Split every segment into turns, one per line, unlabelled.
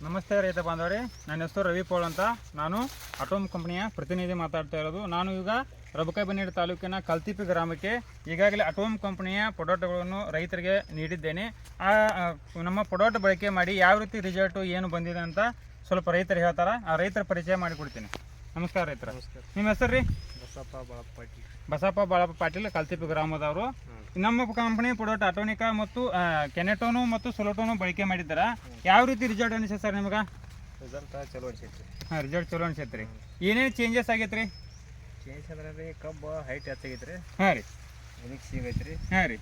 ನಮಸ್ತೆ ರೈತ ಬಾಂಧವರೇ. ನನ್ನ ಹೆಸರು ರವಿ ಪೋಳ್ ಅಂತ. ನಾನು ಅಟೋಮ್ ಕಂಪ್ನಿಯ ಪ್ರತಿನಿಧಿ ಮಾತಾಡ್ತಾ ಇರೋದು. ನಾನು ಈಗ ರಬಕಾಯಿ ಬನ್ನೀರು ತಾಲೂಕಿನ ಕಲ್ತಿಪಿ ಗ್ರಾಮಕ್ಕೆ ಈಗಾಗಲೇ ಅಟೋಮ್ ಕಂಪ್ನಿಯ ಪೊಡಾಟಗಳನ್ನು ರೈತರಿಗೆ ನೀಡಿದ್ದೇನೆ. ಆ ಆ, ನಮ್ಮ ಪೊಡೋಟ ಬಳಕೆ ಮಾಡಿ ಯಾವ ರೀತಿ ರಿಸಲ್ಟು ಏನು ಬಂದಿದೆ ಅಂತ ಸ್ವಲ್ಪ ರೈತರು ಹೇಳ್ತಾರೆ? ಆ ರೈತರ ಪರಿಚಯ ಮಾಡಿಕೊಡ್ತೀನಿ. ನಮಸ್ಕಾರ ರೈತರ. ನಿಮ್ಮ ಹೆಸರು ರೀ?
ಬಸಪ್ಪ ಬಾಳಪ್ಪ ಪಾಟೀಲ್.
ಬಸಪ್ಪ ಬಾಳಪ್ಪ ಪಾಟೀಲ್ ಕಲ್ತಿಪಿ ಗ್ರಾಮದವರು. ನಮ್ಮ ಕಂಪನಿ ಪ್ರೊಡಕ್ಟ್ ಅಟೋನಿಕಾ ಮತ್ತು ಕೆನೆಟೋನು ಮತ್ತು ಸೊಲೋಟೋನು ಬಳಕೆ ಮಾಡಿದ್ದಾರ. ಯಾವ ರೀತಿ ರಿಸಲ್ಟ್ ಅನಿಸುತ್ತೆ ಸರ್ ನಿಮ್ಗೆ?
ರಿಸಲ್ಟ್ ಚಲೋ ಅನ್ಸೈತಿ
ಹಾಂ ರಿಸಲ್ಟ್ ಚಲೋ ಅನಿಸೈತೆ ರೀ ಏನೇನು ಚೇಂಜಸ್ ಆಗೈತೆ ರೀ
ಚೇಂಜ್ ಅಂದ್ರೆ ರೀ ಕಬ್ಬು ಹೈಟ್ ಹೆಚ್ಚಾಗೈತೆ ರೀ
ಹಾಂ ರೀ.
ಅದಕ್ಕೆ ಸಿಗೈತೆ ರೀ
ಹಾಂ ರೀ.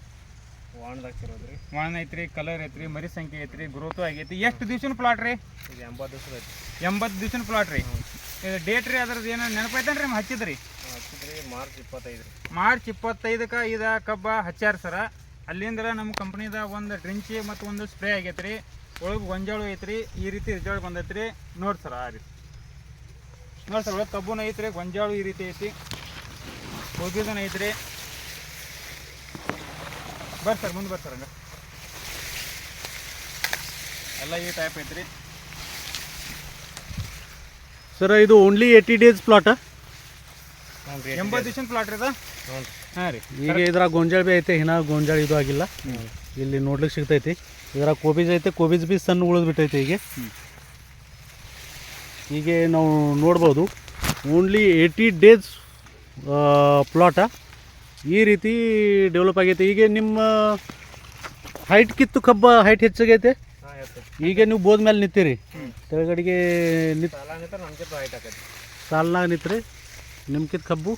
ವಾಣದಾಗ ಚಲೋ ರೀ
ವಾಣ ಐತ್ರಿ ಕಲರ್ ಐತ್ರಿ ಮರಿ ಸಂಖ್ಯೆ ಐತ್ರಿ ಗ್ರೋತು ಆಗೈತಿ. ಎಷ್ಟು ದಿವ್ಸನ ಪ್ಲಾಟ್ ರೀ?
ಎಂಬತ್ತು ದಿವಸ ಐತಿ
ಎಂಬತ್ತು ದಿವ್ಸನ ಪ್ಲಾಟ್ ರೀ. ಡೇಟ್ ರೀ ಅದ್ರದ್ದು ಏನೋ ನೆನಪೈತೇನು ರೀ ಹಚ್ಚಿದ್ರಿ?
ಹಚ್ಚಿದ್ರಿ ಮಾರ್ಚ್ ಇಪ್ಪತ್ತೈದು ರೀ
ಮಾರ್ಚ್ ಇಪ್ಪತ್ತೈದಕ್ಕೆ ಇದು ಕಬ್ಬ ಹಚ್ಚಾರ ಸರ. ಅಲ್ಲಿಂದ ನಮ್ಮ ಕಂಪ್ನಿದ ಒಂದು ಡ್ರಿಂಚಿ ಮತ್ತು ಒಂದು ಸ್ಪ್ರೇ ಆಗೈತೆ ರೀ ಒಳಗೆ ಗೊಂಜಾಳು ಐತ್ರಿ. ಈ ರೀತಿ ರಿಸಲ್ಟ್ ಬಂದೈತೆ ರೀ ನೋಡಿ ಸರ್ ಆ ರೀತಿ. ನೋಡಿ ಸರ್ ಒಳಗೆ ಕಬ್ಬುನ ಐತ್ರಿ ಗೊಂಜಾಳು ಈ ರೀತಿ ಐತಿ. ಹೋಗಿದನ ಐತ್ರಿ. ಬರ್ರಿ ಸರ್ ಮುಂದೆ ಬರ್ರಿ ಸರ್ ಹಂಗೆ. ಎಲ್ಲ ಈ ಟೈಪ್ ಐತ್ರಿ.
ಸರ್ ಇದು ಓನ್ಲಿ ಏಯ್ಟಿ ಡೇಸ್ ಪ್ಲಾಟ್
ಎಂಬತ್ತು ದಿವ್ಸನ ಪ್ಲಾಟ್ ರೀ ಇದು?
ಹ್ಞೂ ರೀ
ಹಾಂ ರೀ.
ಈಗ ಇದ್ರಾಗ ಗೊಂಜಾಳ ಬಿ ಐತೆ ಹಿನ ಗೊಂಜಾಳ ಇದು ಆಗಿಲ್ಲ. ಇಲ್ಲಿ ನೋಡ್ಲಿಕ್ಕೆ ಸಿಗ್ತೈತಿ. ಇದ್ರಾಗ ಕೋಬೀಜ್ ಐತೆ ಕೋಬೀಜ್ ಬಿ ಸಣ್ಣ ಉಳಿದು ಬಿಟ್ಟೈತೆ ಈಗ.
ಹ್ಮ್.
ಈಗ ನಾವು ನೋಡ್ಬೋದು. ಓನ್ಲಿ ಏಯ್ಟಿ ಡೇಸ್ ಪ್ಲಾಟ ಈ ರೀತಿ ಡೆವಲಪ್ ಆಗೈತೆ. ಈಗ ನಿಮ್ಮ ಹೈಟ್ ಕಿತ್ತು ಕಬ್ಬ ಹೈಟ್ ಹೆಚ್ಚಾಗೈತೆ. ಈಗ ನೀವು ಬೋದ ಮೇಲೆ ನಿಂತೀರಿ ಕೆಳಗಡೆಗೆ ನಿತ್ ಸಾಲ್ನಾಗ ನಿಂತ್ರಿ. ನಿಮ್ಕಿತ್ ಕಬ್ಬು?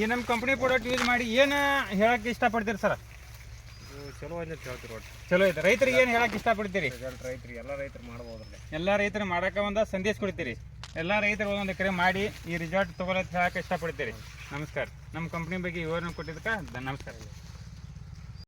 ಈ ನಮ್ಮ ಕಂಪ್ನಿ ಪ್ರಾಡಕ್ಟ್ ಯೂಸ್ ಮಾಡಿ ಏನು ಹೇಳಕ್ಕೆ ಇಷ್ಟಪಡ್ತೀರಿ ಸರ್?
ಚಲೋ ಅಂತ ಹೇಳ್ತೀರಿ ಒಟ್ಟು.
ಚಲೋ ಐತೆ. ರೈತರಿಗೆ ಏನು ಹೇಳಕ್ಕೆ ಇಷ್ಟಪಡ್ತೀರಿ?
ರೈತರು ರೈತರಿಗೆ ಎಲ್ಲ ರೈತರು ಮಾಡ್ಬೋದ್ರಿ
ಎಲ್ಲ ರೈತರು ಮಾಡೋಕೆ ಒಂದು ಸಂದೇಶ ಕೊಡ್ತೀರಿ. ಎಲ್ಲ ರೈತರು ಒಂದೊಂದು ಎಕರೆ ಮಾಡಿ ಈ ರಿಸಾರ್ಟ್ ತೊಗೊಳಕ್ಕೆ ಹೇಳಕ್ಕೆ ಇಷ್ಟಪಡ್ತೀರಿ. ನಮಸ್ಕಾರ. ನಮ್ಮ ಕಂಪ್ನಿ ಬಗ್ಗೆ ವಿವರಣೆ ಕೊಟ್ಟಿದ್ದಕ್ಕೆ ನಮಸ್ಕಾರ.